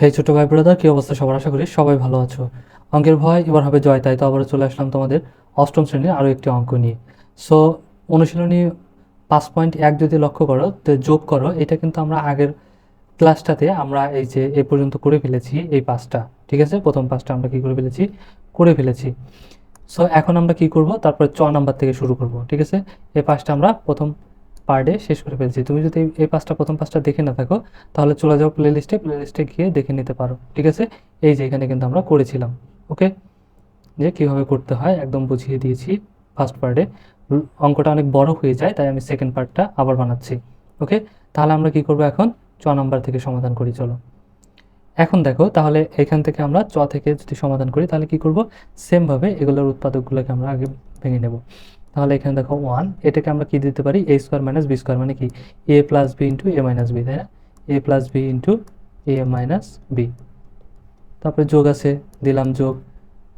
হে ছোট ভাই ব্রাদার, কি অবস্থা সবার? আশা করি সবাই ভালো আছো। অঙ্কের ভয়, এবার হবে জয়, তাই তো আবার চলে আসলাম তোমাদের অষ্টম শ্রেণির আরও একটি অঙ্ক নিয়ে। সো অনুশীলনী পাঁচ পয়েন্ট এক যদি লক্ষ্য করো, তো যোগ করো, এটা কিন্তু আমরা আগের ক্লাসটাতে আমরা এই যে এ পর্যন্ত করে ফেলেছি, এই পাঁচটা, ঠিক আছে? প্রথম পাঁচটা আমরা কি করে ফেলেছি? করে ফেলেছি। সো এখন আমরা কি করব? তারপরে চ নাম্বার থেকে শুরু করব, ঠিক আছে? এই পাঁচটা আমরা প্রথম পার্টে শেষ করে ফেলছি। তুমি যদি এই- এই পাঁচটা, প্রথম পাঁচটা দেখে না থাকো, তাহলে চলে যাও প্লে লিস্টে প্লে লিস্টে গিয়ে দেখে নিতে পারো, ঠিক আছে? এই যে এখানে কিন্তু আমরা করেছিলাম ওকে যে কীভাবে করতে হয়, একদম বুঝিয়ে দিয়েছি ফার্স্ট পার্টে অঙ্কটা অনেক বড় হয়ে যায়, তাই আমি সেকেন্ড পার্টটা আবার বানাচ্ছি ওকে তাহলে আমরা কি করব এখন? চ নাম্বার থেকে সমাধান করি, চলো। এখন দেখো, তাহলে এখান থেকে আমরা চ থেকে যদি সমাধান করি, তাহলে কি করব? সেমভাবে এগুলোর উৎপাদকগুলোকে আমরা আগে ভেঙে নেব। তাহলে এখানে দেখো ওয়ান এটাকে আমরা কি দিতে পারি? A square minus B square মানে কি? A plus B into A minus B তাই না? A plus B into A minus B তারপরে যোগ আছে, দিলাম যোগ,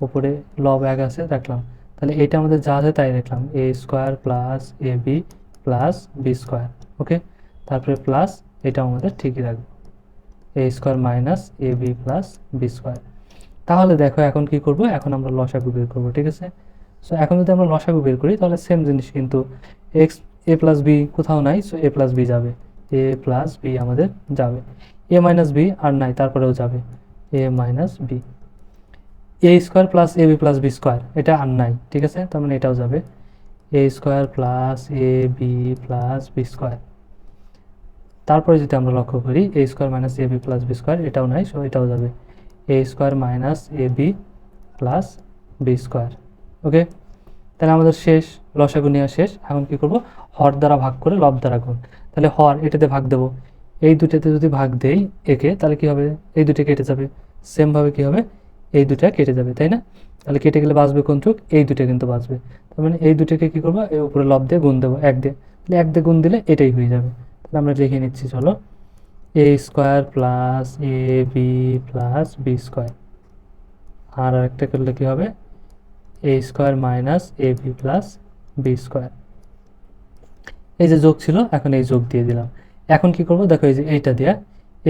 উপরে লব এক আছে, রাখলাম। তাহলে এটা আমাদের যা আছে তাই রাখলাম। A square plus A B plus B square okay তারপরে প্লাস এটা আমাদের ঠিকই রাখব A square minus A B plus B square তাহলে দেখো এখন কি করব? এখন আমরা লসাগু বের করব, ঠিক আছে? সো এখন যদি আমরা লসাগু বের করি, তাহলে সেম জিনিস কিন্তু এক্স এ প্লাস বি কোথাও নাই সো এ প্লাস বি যাবে। এ প্লাস বি আমাদের যাবে। এ মাইনাস বি আর নাই, তারপরেও যাবে। A minus b a square plus a b plus b square এটা আর নাই, ঠিক আছে? তার মানে এটাও যাবে। A square plus a b plus b square তারপরে যদি আমরা লক্ষ্য করি a square minus a b plus b square এটাও নাই সো এটাও যাবে। A square minus a b plus b square okay? তাহলে আমাদের শেষ লসাগু নেওয়া শেষ। এখন কি করব? হর দ্বারা ভাগ করে লব দ্বারা গুণ। তাহলে হর এটাতে ভাগ দেবো। এই দুটাতে যদি ভাগ দেই একে, তাহলে কি হবে? এই দুটো কেটে যাবে। সেমভাবে কি হবে? এই দুটা কেটে যাবে, তাই না? তাহলে কেটে গেলে বাঁচবে কোন চোখ? এই দুটো কিন্তু বাঁচবে। তার মানে এই দুটোকে কি করব? এর উপরে লব দিয়ে গুণ দেবো, এক দিয়ে। তাহলে এক দিয়ে গুণ দিলে এটাই হয়ে যাবে। তাহলে আমরা লিখে নিচ্ছি, চলো। A square plus a b plus b square. আর একটা করলে কি হবে? A square minus a b plus b square এই যে যোগ ছিল, এখন এই যোগ দিয়ে দিলাম। এখন কি করব? দেখো এই যে এইটা দিয়ে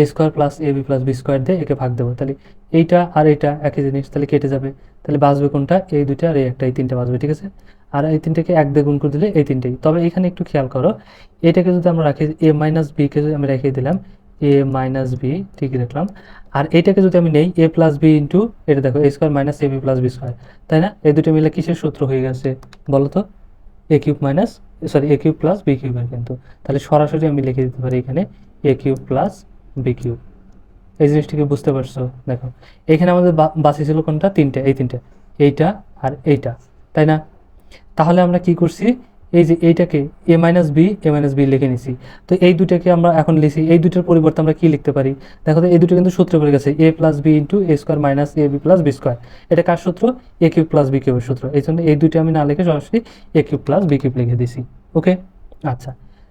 a square plus a b plus b square দিয়ে একে ভাগ দেবো। তাহলে এইটা আর এইটা একই জিনিস, তাহলে কেটে যাবে। তাহলে বাঁচবে কোনটা? এই দুইটা আর এই একটা, এই তিনটা বাঁচবে, ঠিক আছে? আর এই তিনটাকে এক দিয়ে গুণ করে দিলে এই তিনটেই। তবে এখানে একটু খেয়াল করো, এটাকে যদি আমরা রাখি এ মাইনাস বিকে যদি আমি রেখে দিলাম এ মাইনাস বি ঠিকই রাখলাম আর এইটাকে যদি আমি নেই এ প্লাস বি ইন্টু এটা দেখো a square minus a b plus b square তাই না? এই দুটো মিলে কিসের সূত্র হয়ে গেছে? বলো তো? A cube minus sorry a cube plus b কিউবের কিন্তু। তাহলে সরাসরি আমি লিখে দিতে পারি এখানে a cube plus b cube এই জিনিসটিকে বুঝতে পারছ? দেখো, এখানে আমাদের বা- বাকি ছিল কোনটা? তিনটে, এই তিনটে, এইটা আর এইটা, তাই না? তাহলে আমরা কি করছি? এই যে এইটাকে a minus b a minus b লিখে নিছি। তো এই দুটাকে আমরা এখন লিখছি এই দুটোর পরিবর্তে আমরা কি লিখতে পারি? দেখো তো, এই দুটো কিন্তু সূত্র পড়ে গেছে। A plus b into a square minus a b plus b square এটা কার সূত্র? এ কিউব প্লাস বি কিউবের সূত্র। এই জন্য এই দুটো আমি না লিখে সরাসরি a cube plus b cube লিখে দিছি। ওকে আচ্ছা।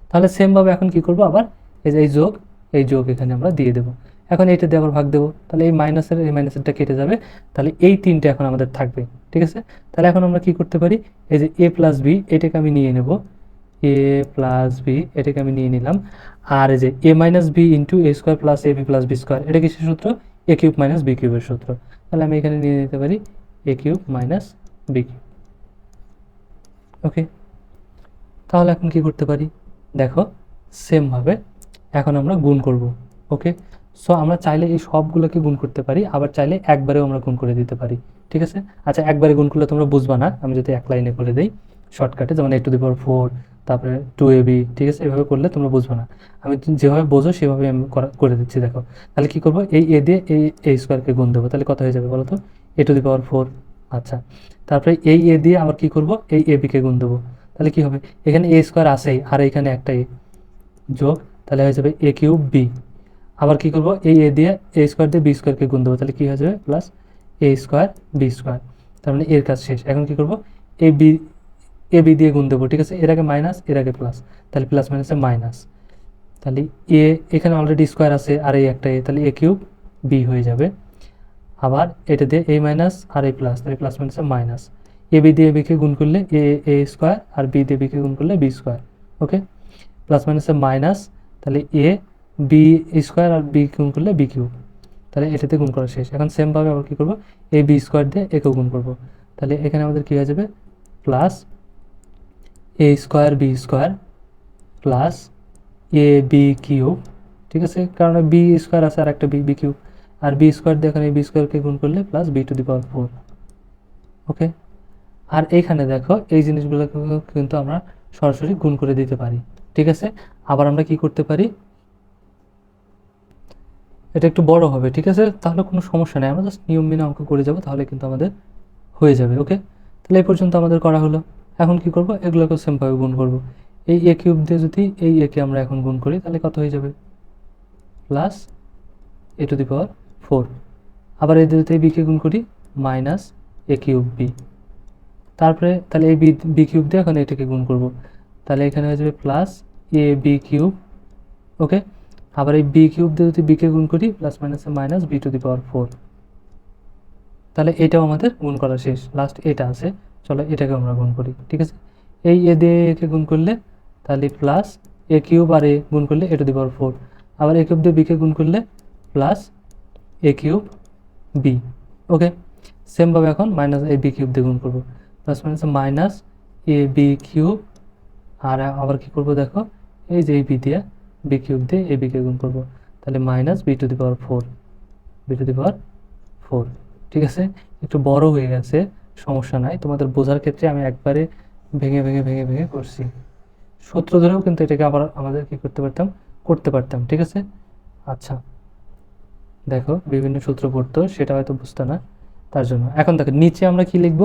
তাহলে সেমভাবে এখন কি করব আবার? এই যে, এই যোগ এই যোগ এখানে আমরা দিয়ে দেবো। এখন এইটা দিয়ে আবার ভাগ দেবো। তাহলে এই মাইনাসের এই মাইনাসেরটা কেটে যাবে। তাহলে এই তিনটে এখন আমাদের থাকবে, ঠিক আছে? তাহলে এখন আমরা কি করতে পারি? এই যে এ প্লাস বি এটাকে আমি নিয়ে নেব। এ প্লাস বি এটাকে আমি নিয়ে নিলাম। আর এই যে a minus b into a square plus a b plus b square এটা কিসের সূত্র? এ কিউব মাইনাস বি কিউবের সূত্র। তাহলে আমি এখানে নিয়ে নিতে পারি a cube minus b cube okay তাহলে এখন কি করতে পারি? দেখো সেমভাবে এখন আমরা গুণ করব। ওকে সো আমরা চাইলে এই সবগুলোকে গুণ করতে পারি, আবার চাইলে একবারেও আমরা গুণ করে দিতে পারি, ঠিক আছে? আচ্ছা একবারে গুণ করলে তোমরা বুঝবা না, আমি যদি এক লাইনে করে দিই শর্টকাটে যেমন a to the power four তারপরে টু এ বি ঠিক আছে? এভাবে করলে তোমরা বুঝবা না। আমি যেভাবে বোঝো সেভাবে আমি করে দিচ্ছি, দেখো। তাহলে কি করব? এই এ দিয়ে এই এ স্কোয়ারকে গুণ দেবো। তাহলে কত হয়ে যাবে বলো তো? এ টু দি পাওয়ার ফোর আচ্ছা। তারপরে এই এ দিয়ে আবার কি করব? এই এ বিকে গুণ দেবো। তাহলে কি হবে? এখানে এ স্কোয়ার আসেই আর এখানে একটা এ যোগ, তাহলে হয়ে যাবে এ কিউব বি আবার কি করব? এই এ দিয়ে এ স্কোয়ার দিয়ে বি স্কোয়ারকে গুণ দেবো। তাহলে কি হয়ে যাবে? Plus a square b square তার মানে এর কাজ শেষ। এখন কি করব? এ বি এ বি দিয়ে গুণ দেবো, ঠিক আছে? এর আগে মাইনাস এর আগে প্লাস তাহলে প্লাস মাইনাসে মাইনাস তাহলে এ এখানে অলরেডি স্কোয়ার আছে, আর এই একটা এ তাহলে এ কিউব বি হয়ে যাবে। আবার এটা দিয়ে এ মাইনাস আর এ প্লাস তাহলে প্লাস মাইনাসে মাইনাস এ বি দিয়ে বিকে গুণ করলে এ এ স্কোয়ার আর বি দিয়ে বিকে গুণ করলে বি স্কোয়ার ওকে প্লাস মাইনাসে মাইনাস তাহলে এ বি স্কোয়ার আর বি গুণ করলে বি কিউব। তাহলে এটাতে গুণ করা শেষ। এখন সেমভাবে আবার কী করব? এ বি স্কোয়ার দিয়ে একেও গুণ করব। তাহলে এখানে আমাদের কী হয়ে যাবে? Plus a square b square plus a b cube. ঠিক আছে? কারণ বি স্কোয়ার আছে আর একটা বি বি কিউব। আর বি স্কোয়ার দিয়ে এখানে বি স্কোয়ারকে গুণ করলে plus b to the power four okay আর এইখানে দেখো, এই জিনিসগুলোকে কিন্তু আমরা সরাসরি গুণ করে দিতে পারি। ঠিক আছে? আবার আমরা কি করতে পারি? এটা একটু বড় হবে, ঠিক আছে? তাহলে কোনো সমস্যা নেই। আমরা জাস্ট নিয়ম মেনে অঙ্ক করে যাব, তাহলে কিন্তু আমাদের হয়ে যাবে ওকে তাহলে এই পর্যন্ত আমাদের করা হলো। এখন কি করব? এগুলোকে সেমভাবে গুণ করব। এই এ কিউব দিয়ে যদি এই একে আমরা এখন গুণ করি, তাহলে কত হয়ে যাবে? Plus a to the power four আবার এদের এই দুটোতে বিকে গুণ করি মাইনাস এ কিউব বি তারপরে তাহলে এই বি কিউব দিয়ে এখন এটাকে গুণ করব। তাহলে এখানে হয়ে যাবে plus a b cube okay আবার এই বি কিউব দিয়ে যদি বিকে গুণ করি প্লাস মাইনাসে minus b to the power four তাহলে এটাও আমাদের গুণ করা শেষ। লাস্ট এটা আছে। চলো এটাকে আমরা গুণ করি, ঠিক আছে? এই এ দিয়ে একে গুণ করলে, তাহলে প্লাস এ কিউব আর এ গুণ করলে এ টু দি পাওয়ার ফোর আবার এ কিউব দিয়ে বিকে গুণ করলে plus a cube b okay সেমভাবে এখন মাইনাস এ বি কিউব দিয়ে গুণ করব। Plus minus minus a b cube আর আবার কি করব দেখো? এই যে এই বি দিয়ে বি কিউব দিয়ে এ বিকে গুণ করব। তাহলে minus b to the power four b to the power four ঠিক আছে? একটু বড় হয়ে গেছে, সমস্যা নাই। তোমাদের বোঝার ক্ষেত্রে আমি একবারে ভেঙে ভেঙে ভেঙে ভেঙে করছি। সূত্র ধরেও কিন্তু এটাকে আবার আমাদের কি করতে পারতাম? করতে পারতাম, ঠিক আছে? আচ্ছা দেখো, বিভিন্ন সূত্র পড়তো, সেটা হয়তো বুঝতে না, তার জন্য। এখন দেখো, নিচে আমরা কি লিখব?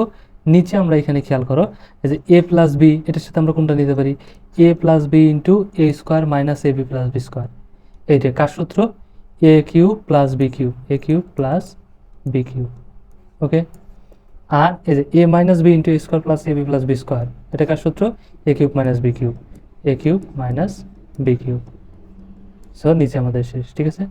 নিচে আমরা এখানে খেয়াল করো, এই যে এ প্লাস বি এটার সাথে আমরা কোনটা নিতে পারি? A plus b into a square minus a b plus b square এইটা কার সূত্র? A cube plus b cube a cube plus b cube okay আর এই যে a minus b into a square plus a b plus b square এটা কার সূত্র? A cube minus b cube a cube minus b cube so নিচে আমাদের শেষ, ঠিক আছে?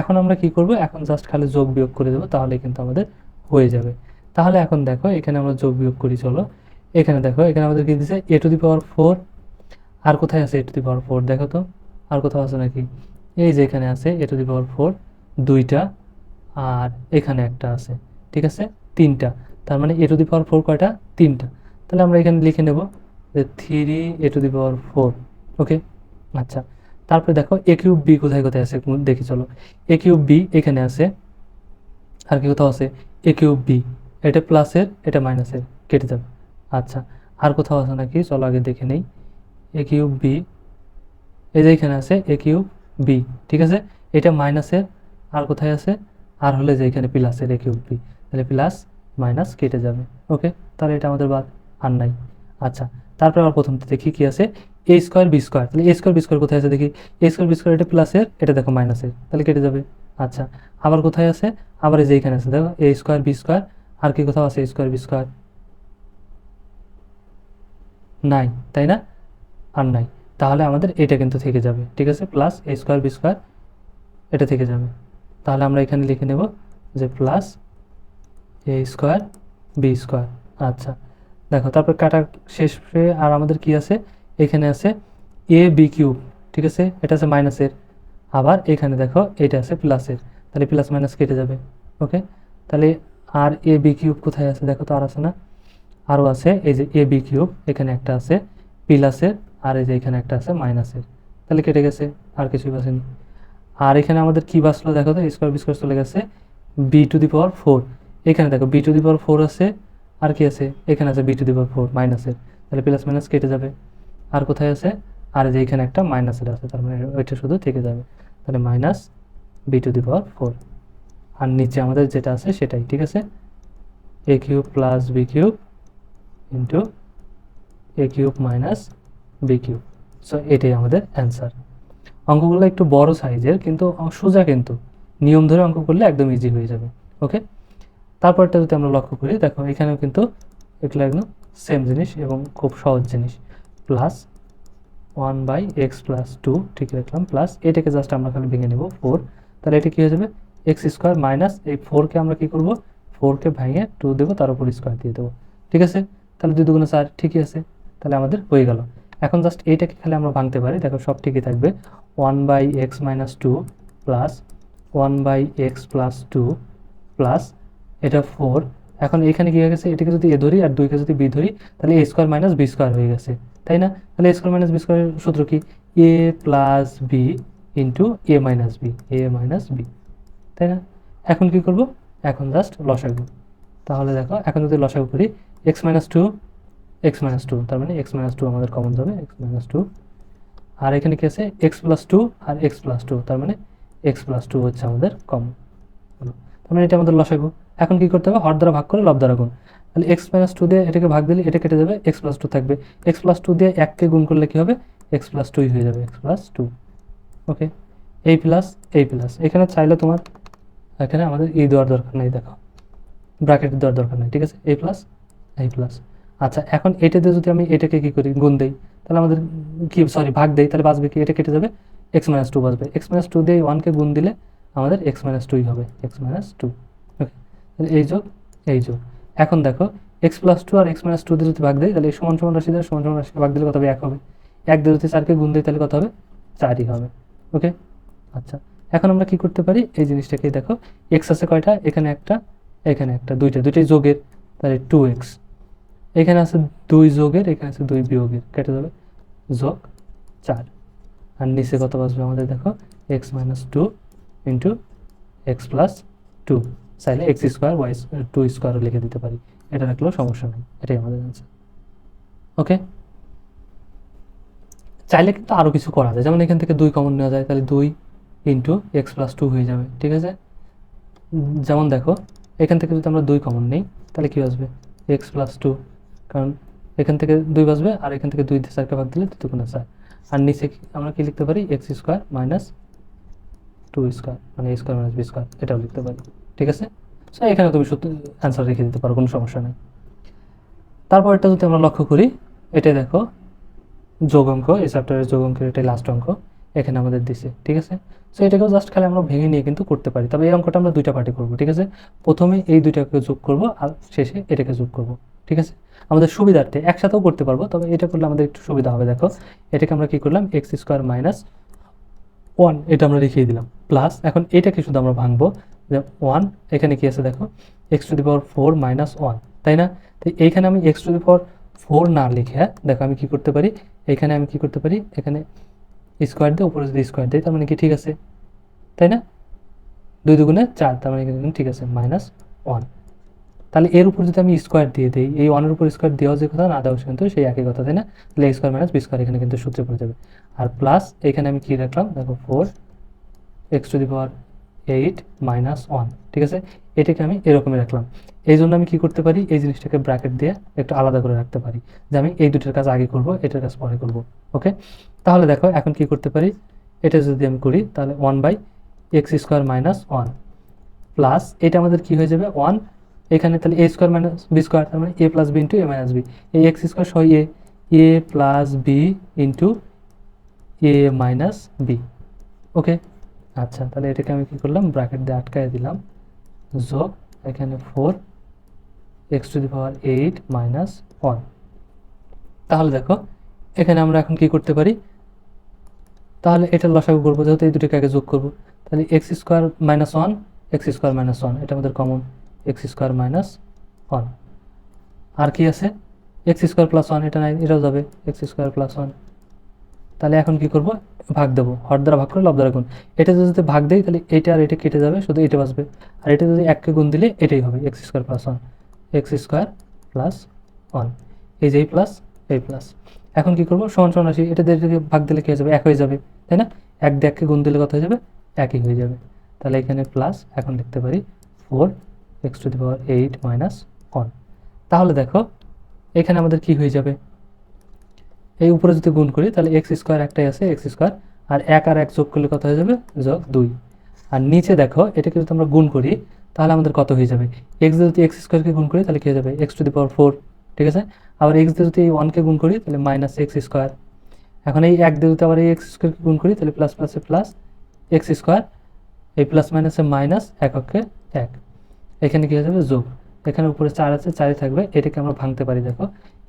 এখন আমরা কি করব? এখন জাস্ট খালি যোগ বিয়োগ করে দেবো, তাহলে কিন্তু আমাদের হয়ে যাবে। তাহলে এখন দেখো, এখানে আমরা যোগ বিয়োগ করি, চলো। এখানে দেখো, এখানে আমাদের কি দিচ্ছে এ টু দি পাওয়ার ফোর আর কোথায় আছে এ টু দি পাওয়ার ফোর দেখো তো, আর কোথাও আছে নাকি? এই যে এখানে আছে এ টু দি পাওয়ার ফোর দুইটা, আর এখানে একটা আছে, ঠিক আছে? তিনটা। তার মানে এ টু দি পাওয়ার ফোর কয়টা? তিনটা। তাহলে আমরা এখানে লিখে নেব যে three a to the power four okay আচ্ছা তারপরে দেখো এ কিউব বি কোথায় কোথায় আছে? দেখি, চলো। এ কিউব বি এখানে আছে, আর কি কোথাও আছে? এ কিউব বি এটা প্লাসের এটা মাইনাসের কেটে যাবে। আচ্ছা আর কোথাও আছে নাকি? চলো আগে দেখে নেই। এ কিউব বি এই যে এখানে আছে এ কিউব বি ঠিক আছে? এটা মাইনাসের আর কোথায় আছে? আর হলে যে এখানে প্লাসের এ কিউব বি তাহলে প্লাস মাইনাস কেটে যাবে। ওকে তাহলে এটা আমাদের বাদ আর নাই। আচ্ছা তারপরে আবার প্রথম দেখি কি আছে? এ স্কোয়ার বি স্কোয়ার তাহলে এ স্কোয়ার বি স্কোয়ার কোথায় আছে দেখি? এ স্কোয়ার বি স্কোয়ার এটা প্লাসের এটা দেখো মাইনাসের তাহলে কেটে যাবে। আচ্ছা আবার কোথায় আছে? আবার এই যে এখানে আছে, দেখো এ স্কোয়ার বি স্কোয়ার আর কি কোথাও আছে? স্কোয়ার বি স্কোয়ার নাই, তাই না? আর নাই। তাহলে আমাদের এটা কিন্তু থেকে যাবে, ঠিক আছে? Plus a square b square এটা থেকে যাবে। তাহলে আমরা এখানে লিখে নেব যে plus a square b square আচ্ছা দেখো, তারপর কাটা শেষ আর আমাদের কি আছে? এখানে আছে এ বি কিউব ঠিক আছে? এটা আছে মাইনাসের আবার এখানে দেখো, এটা আছে প্লাসের তাহলে প্লাস মাইনাস কেটে যাবে ওকে তাহলে আর এ বি কিউব কোথায় আছে? দেখো তো আর আছে না? আরও আছে। এই যে এ বি কিউব, এখানে একটা আছে। প্লাসের, আর এই যে এখানে একটা আছে, মাইনাসের। তাহলে কেটে গেছে, আর কিছুই বাসেনি আর এখানে আমাদের কি বাসলো দেখো তো? স্কোয়ার বি স্কোয়ার চলে গেছে। B to the power four এখানে দেখো b to the power four আছে। আর কি আছে? এখানে আছে b to the power four মাইনাসের। তাহলে প্লাস মাইনাস কেটে যাবে। আর কোথায় আছে? আর যে এখানে একটা মাইনাসের আছে, তার মানে ওইটা শুধু থেকে যাবে। তাহলে minus b to the power four আর নিচে আমাদের যেটা আছে সেটাই, ঠিক আছে? A cube plus b cube into a cube minus b cube so এটাই আমাদের অ্যান্সার অঙ্কগুলো একটু বড় সাইজের, কিন্তু সোজা কিন্তু। নিয়ম ধরে অঙ্ক করলে একদম ইজি হয়ে যাবে ওকে তারপরটা যদি আমরা লক্ষ্য করি, দেখো, এখানেও কিন্তু এগুলো একদম সেম জিনিস এবং খুব সহজ জিনিস। Plus one by x plus two ঠিক রাখলাম প্লাস এটাকে জাস্ট আমরা খালি ভেঙে নেব ফোর তাহলে এটা কী হয়ে যাবে? এক্স স্কোয়ার মাইনাস এই ফোরকে আমরা কী করব? ফোরকে ভেঙে টু দেবো, তার উপর স্কোয়ার দিয়ে দেবো। ঠিক আছে? তাহলে দুই দুগুণে চার ঠিকই আছে। তাহলে আমাদের হয়ে গেল। এখন জাস্ট এইটাকে খালি আমরা ভাঙতে পারি। দেখো সব ঠিকই থাকবে। One by x minus two plus one by x plus two plus এটা ফোর এখন এখানে কি হয়ে গেছে? এটাকে যদি এ ধরি আর দুইকে যদি বি ধরি, তাহলে a square minus b square হয়ে গেছে। তাই না? তাহলে এ স্কোয়ার মাইনাস বি স্কোয়ারের সূত্র কি? A plus b into a minus b a minus b তাই না? এখন কি করব? এখন জাস্ট লসাগু। তাহলে দেখো, এখন যদি লসাগু করি x minus two x minus two তার মানে এক্স মাইনাস টু আমাদের কমন যাবে এক্স মাইনাস টু আর এখানে কি আছে? এক্স প্লাস টু আর এক্স প্লাস টু তার মানে এক্স প্লাস টু হচ্ছে আমাদের কমন তার মানে এটা আমাদের লসাগু। এখন কি করতে হবে? হর দ্বারা ভাগ করে লব দ্বারা গুণ। তাহলে এক্স মাইনাস টু দিয়ে এটাকে ভাগ দিলে এটা কেটে যাবে এক্স প্লাস টু থাকবে। এক্স প্লাস টু দিয়ে এককে গুণ করলে কি হবে? এক্স প্লাস টুই হয়ে যাবে এক্স প্লাস টু ওকে এই প্লাস এই প্লাস এখানে চাইলে তোমার এখানে আমাদের এই দেওয়ার দরকার নেই দেখো ব্র্যাকেট দেওয়ার দরকার নেই, ঠিক আছে? এ প্লাস এই প্লাস আচ্ছা এখন এটাতে যদি আমি এটাকে কি করি, গুণ দেই, তাহলে আমাদের কি সরি ভাগ দেই, তাহলে বাঁচবে কি? এটা কেটে যাবে এক্স মাইনাস টু বাঁচবে। এক্স মাইনাস টু দিয়ে ওয়ানকে গুণ দিলে আমাদের এক্স মাইনাস টুই হবে এক্স মাইনাস টু ওকে এই যোগ এই যোগ। এখন দেখো এক্স প্লাস টু আর এক্স মাইনাস টু দিয়ে যদি ভাগ দেয় তাহলে সমান সমান রাশি দ্বারা সমান সমান রাশিকে ভাগ দিলে কত হবে? এক হবে। এক দিয়ে যদি চারকে গুণ দিই, তাহলে কত হবে? চারই হবে। ওকে আচ্ছা এখন আমরা কি করতে পারি? এই জিনিসটাকেই দেখো এক্স আছে কয়টা? এখানে একটা এখানে একটা, দুইটা, দুইটাই যোগের। তাহলে টু এক্স এখানে আছে দুই যোগের, এখানে আছে দুই বিয়োগের। কেটে যাবে। যোগ চার। আর নিচে কত বাসবে আমাদের দেখো? X minus two into x plus two চাইলে এক্স স্কোয়ার ওয়াই টু স্কোয়ারও লিখে দিতে পারি। এটা রাখলেও সমস্যা নেই। এটাই আমাদের অ্যান্সার ওকে চাইলে কিন্তু আরও কিছু করা যায়। যেমন এখান থেকে দুই কমন নেওয়া যায়, তাহলে দুই ইন্টু এক্স প্লাস টু হয়ে যাবে, ঠিক আছে? যেমন দেখো, এখান থেকে যদি আমরা দুই কমন নেই, তাহলে কী আসবে? এক্স প্লাস টু কারণ এখান থেকে দুই বাসবে আর এখান থেকে দুই দিয়ে চারকে ভাগ দিলে দুই দুগুণে চার আর নিচে আমরা কি লিখতে পারি? X square minus two square মানে স্কোয়ার মাইনাস বি স্কোয়ার এটাও লিখতে পারি, ঠিক আছে? সো এখানে তুমি সত্যি অ্যান্সার রেখে দিতে পারো, কোনো সমস্যা নেই। তারপর এটা যদি আমরা লক্ষ্য করি এটা দেখো যোগ অঙ্ক এই চ্যাপ্টারের যোগ অঙ্কের এটাই লাস্ট অঙ্ক। এখানে আমাদের দিছে, ঠিক আছে? সো এটাকেও জাস্ট খালি আমরা ভেঙে নিয়ে কিন্তু করতে পারি। তবে এই অঙ্কটা আমরা দুইটা পার্টি করব, ঠিক আছে? প্রথমে এই দুইটাকে যোগ করব আর শেষে এটাকে যোগ করব, ঠিক আছে? আমাদের সুবিধার্থে একসাথেও করতে পারব, তবে এটা করলে আমাদের একটু সুবিধা হবে, দেখো। এটাকে আমরা কি করলাম? এক্স স্কোয়ার মাইনাস ওয়ান এটা আমরা লিখিয়ে দিলাম প্লাস এখন এটাকে শুধু আমরা ভাঙবো, যে ওয়ান এখানে কি আছে দেখো? X to the power four minus one তাই না? তো এইখানে আমি x to the power four না লিখে, দেখো আমি কি করতে পারি? এখানে আমি কি করতে পারি? এখানে স্কোয়ার দিয়ে উপরে যদি স্কোয়ার দিই তার মানে কি ঠিক আছে? তাই না? দুই দুগুণে চার, তার মানে কিন্তু ঠিক আছে মাইনাস ওয়ান তাহলে এর উপর যদি আমি স্কোয়ার দিয়ে দিই, এই ওয়ানের উপর স্কোয়ার দেওয়া যে কথা না দেওয়া কিন্তু সেই একই কথা, তাই না? তাহলে স্কোয়ার মাইনাস বি স্কোয়ার এখানে কিন্তু সূত্রে পড়ে যাবে। আর প্লাস এখানে আমি কি রাখলাম দেখো four x to the power eight minus one ঠিক আছে? এটাকে আমি এরকমই রাখলাম। এই জন্য আমি কি করতে পারি? এই জিনিসটাকে ব্র্যাকেট দিয়ে একটু আলাদা করে রাখতে পারি যে আমি এই দুটোর কাজ আগে করব, এটার কাজ পরে করব ওকে তাহলে দেখো, এখন কি করতে পারি? এটা যদি আমি করি, তাহলে one by x square minus one plus এটা আমাদের কি হয়ে যাবে? ওয়ান এখানে তাহলে a square minus b square তার মানে a plus b into a minus b এই এক্স স্কোয়ার সহ a a plus b into a minus b okay আচ্ছা তাহলে এটাকে আমি কি করলাম? ব্র্যাকেট দিয়ে আটকায় দিলাম। যোগ এখানে four x to the power eight minus one তাহলে দেখো, এখানে আমরা এখন কি করতে পারি? তাহলে এটা লসাগু করব, যেহেতু এই দুটোকে আগে যোগ করব। তাহলে x square minus one x square minus one এটা আমাদের common x square minus one আর কি আছে? এক্স স্কোয়ার প্লাস ওয়ান এটা নাই, এটাও যাবে এক্স স্কোয়ার প্লাস ওয়ান তাহলে এখন কি করব? ভাগ দেবো। হর দ্বারা ভাগ করে লব দ্বারা গুণ। এটা যদি ভাগ দেই, তাহলে এটা আর এটা কেটে যাবে, শুধু এটা বাঁচবে। আর এটা যদি এককে গুণ দিলে, এটাই হবে, x square plus one x square plus one এই যে এই প্লাস এই প্লাস এখন কি করব? সমান সমান রাশি। এটা দিয়ে ভাগ দিলে কি হয়ে যাবে? এক হয়ে যাবে, তাই না? এক দিয়ে এককে গুণ দিলে কত হয়ে যাবে? একই হয়ে যাবে। তাহলে এখানে প্লাস এখন লিখতে পারি four x to the power eight minus one তাহলে দেখো, এখানে আমাদের কি হয়ে যাবে? এই উপরে যদি গুণ করি, তাহলে এক্স স্কোয়ার একটাই আছে এক্স স্কোয়ার আর এক আর এক যোগ করলে কত হয়ে যাবে? যোগ দুই। আর নিচে দেখো, এটাকে যদি আমরা গুণ করি, তাহলে আমাদের কত হয়ে যাবে? এক্স যদি এক্স স্কোয়ারকে গুণ করি, তাহলে কী হয়ে যাবে? X to the power four ঠিক আছে? আবার এক্স দিয়ে যদি এই ওয়ানকে গুণ করি, তাহলে মাইনাস এক্স স্কোয়ার এখন এই এক দিয়ে যদি আবার এই এক্স স্কোয়ারকে গুণ করি, তাহলে প্লাস প্লাসে প্লাস এক্স স্কোয়ার এই প্লাস মাইনাসে মাইনাস এককে এক। এখানে কী হয়ে যাবে? যোগ। এখানে উপরে চার আছে, চারই থাকবে, এটাকে আমরা ভাঙতে পারি, দেখো।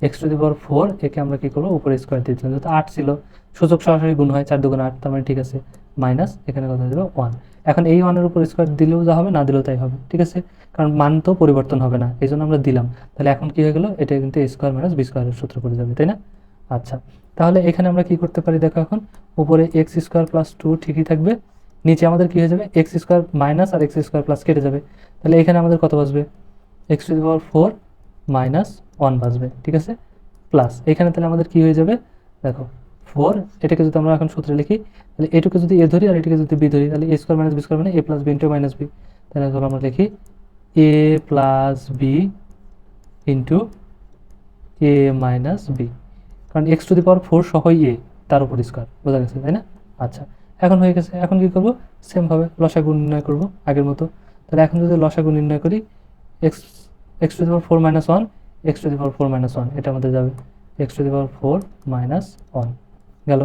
X to the power four একে আমরা কী করব? উপরে স্কোয়ার দিয়ে দিলাম। যেহেতু আট ছিল, সূচক সরাসরি গুণ হয় চার দুগুণ আট, তার মানে ঠিক আছে মাইনাস এখানে কত হয়ে ওয়ান এখন এই ওয়ানের উপর স্কোয়ার দিলেও যা হবে, না দিলেও তাই হবে, ঠিক আছে? কারণ মান তো পরিবর্তন হবে না, এই জন্য আমরা দিলাম। তাহলে এখন কী হয়ে গেলো? এটা কিন্তু স্কোয়ার মাইনাস বি স্কোয়ারের সূত্র পড়ে যাবে, তাই না? আচ্ছা তাহলে এখানে আমরা কি করতে পারি দেখো এখন? উপরে এক্স স্কোয়ার প্লাস টু ঠিকই থাকবে, নিচে আমাদের কী হয়ে যাবে? এক্স স্কোয়ার মাইনাস আর এক্স স্কোয়ার প্লাস কেটে যাবে। তাহলে এখানে আমাদের কত বাসবে? X to the power four minus one বাসবে ঠিক আছে? প্লাস এখানে তাহলে আমাদের কি হয়ে যাবে? দেখো ফোর এটাকে যদি আমরা এখন সূত্রে লিখি, তাহলে এটুকে যদি এ ধরি আর এটাকে যদি বি ধরি, তাহলে a square minus b square মানে a plus b into minus b. তাহলে এখন আমরা লিখি, a plus b into a minus b. কারণ x to the power four সহই এ, তার উপর স্কোয়ার বোঝা গেছে, তাই না? আচ্ছা এখন হয়ে গেছে, এখন কি করব? সেমভাবে লসাগু নির্ণয় করব আগের মতো। তাহলে এখন যদি লসাগু নির্ণয় করি x x to the power four minus one x to the power four minus one এটা আমাদের যাবে। X to the power four minus one গেল।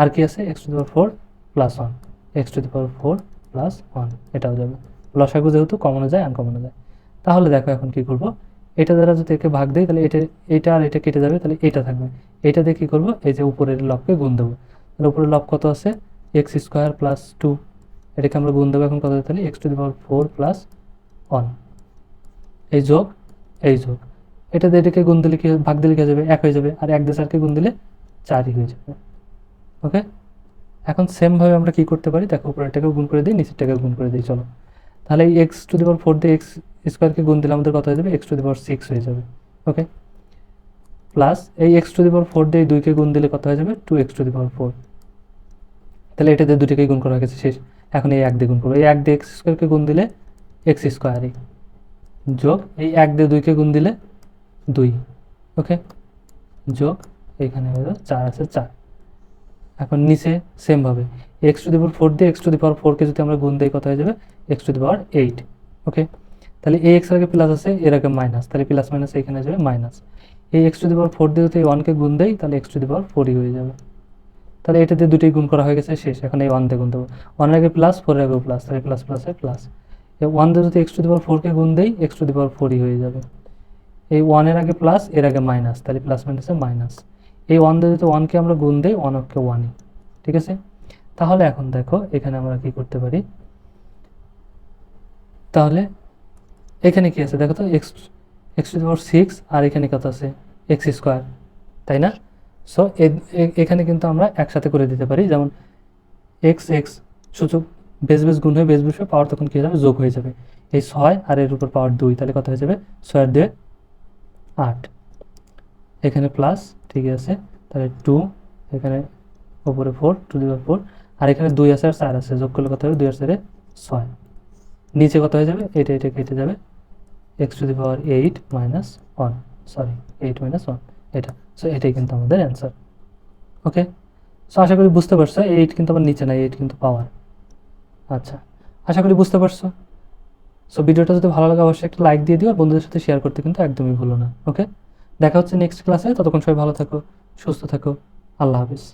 আর কি আছে? X to the power four plus one x to the power four plus one এটাও যাবে। লসাগু যেহেতু কমনে যায়, আনকমনে যায়। তাহলে দেখো এখন কি করব? এটা দ্বারা যদি একে ভাগ দেয় তাহলে এটা এটা আর এটা কেটে যাবে, তাহলে এটা থাকবে। এটা দিয়ে কী করব? এই যে উপরের লবকে গুণ দেবো। তাহলে উপরের লব কত আছে? এক্স স্কোয়ার প্লাস টু এটাকে আমরা গুণ দেবো এখন কত? তাহলে x to the power four plus one এই যোগ এই যোগ। এটা এটাকে গুণ দিলে কি? ভাগ দিলে কি যাবে? এক হয়ে যাবে। আর এক দিয়ে চারকে গুণ দিলে চারই হয়ে যাবে। ওকে? এখন সেমভাবে আমরা কি করতে পারি? দেখো, উপরেরটাকেও গুণ করে দিই, নিচেরটাকেও গুণ করে দিই, চলো। তাহলে এই x to the power four দিয়ে এক্স স্কোয়ারকে গুণ দিলে আমাদের কত হয়ে যাবে? X to the power six হয়ে যাবে। ওকে? প্লাস এই x to the power four দিয়ে দুইকে গুণ দিলে কত হয়ে যাবে? Two x to the power four তাহলে এটা দিয়ে দুটিকেই গুণ করা গেছে, শেষ। এখন এই এক দিয়ে গুণ করব। এই এক দিয়ে এক্স স্কোয়ারকে গুণ দিলে এক্স স্কোয়ারই যোগ, এই এক দিয়ে দুইকে গুণ দিলে দুই ওকে যোগ, এখানে হলো চার আছে চার। এখন নিচে সেমভাবে x to the power four দিয়ে এক্স টু দি পাওয়ার ফোরকে যদি আমরা গুণ দিই, কত হয়ে যাবে? X to the power eight okay তাহলে এই এক্স আগে প্লাস আছে, এর আগে মাইনাস তাহলে প্লাস মাইনাস এখানে যাবে মাইনাস এই x to the power four দিয়ে যদি ওয়ানকে গুণ দেই, তাহলে এক্স টু দি পাওয়ার ফোরই হয়ে যাবে। তাহলে এটা দিয়ে দুটোই গুণ করা হয়ে গেছে, শেষ। এখন এই ওয়ান দিয়ে গুণ দেবো। ওয়ানের আগে প্লাস ফোরের আগে প্লাস তাহলে প্লাস প্লাসে প্লাস ওয়ান দিয়ে যদি এক্স টু দি পাওয়ার ফোরকে গুণ দেই এক্স টু দি পাওয়ার ফোরই হয়ে যাবে। এই ওয়ানের আগে প্লাস এর আগে মাইনাস তাহলে প্লাস মাইনাসে মাইনাস এই ওয়ান দিয়ে ওয়ানকে আমরা গুণ দিই ওয়ান অফকে ওয়ানই ঠিক আছে? তাহলে এখন দেখো, এখানে আমরা কি করতে পারি? তাহলে এখানে কি আছে? দেখো তো x x to power six আর এখানে কত আছে? এক্স স্কোয়ার তাই না? সো এখানে কিন্তু আমরা একসাথে করে দিতে পারি। যেমন এক্স এক্স সূচক বেশ বেশ গুণ হয়ে বেশ হয়ে পাওয়ার তখন কী হয়ে যাবে? যোগ হয়ে যাবে। এই ছয় আর এর উপর পাওয়ার দুই, তাহলে কত হয়ে যাবে? ছয়ের দুয়ে আট। এখানে প্লাস ঠিক আছে? তাহলে টু এখানে উপরে ফোর টু দি ফোর আর এখানে দুই হাজার চার আছে আর চার আছে। যোগ করলে কত হবে? দুই আর চারে ছয়। নিচে কত হয়ে যাবে? এটা এটা কেটে যাবে। X to the power eight minus one sorry eight minus one এটা। সো এটাই কিন্তু আমাদের অ্যান্সার ওকে সো আশা করি বুঝতে পারছ এইট কিন্তু আমার নিচে নাই এইট কিন্তু পাওয়ার আচ্ছা আশা করি বুঝতে পারছ। সো ভিডিওটা যদি ভালো লাগে, অবশ্যই একটা লাইক দিয়ে দিও আর বন্ধুদের সাথে শেয়ার করতে কিন্তু একদমই ভুলো না ওকে দেখা হচ্ছে নেক্সট ক্লাসে ততক্ষণ সবাই ভালো থাকো, সুস্থ থাকো, আল্লাহ হাফিজ।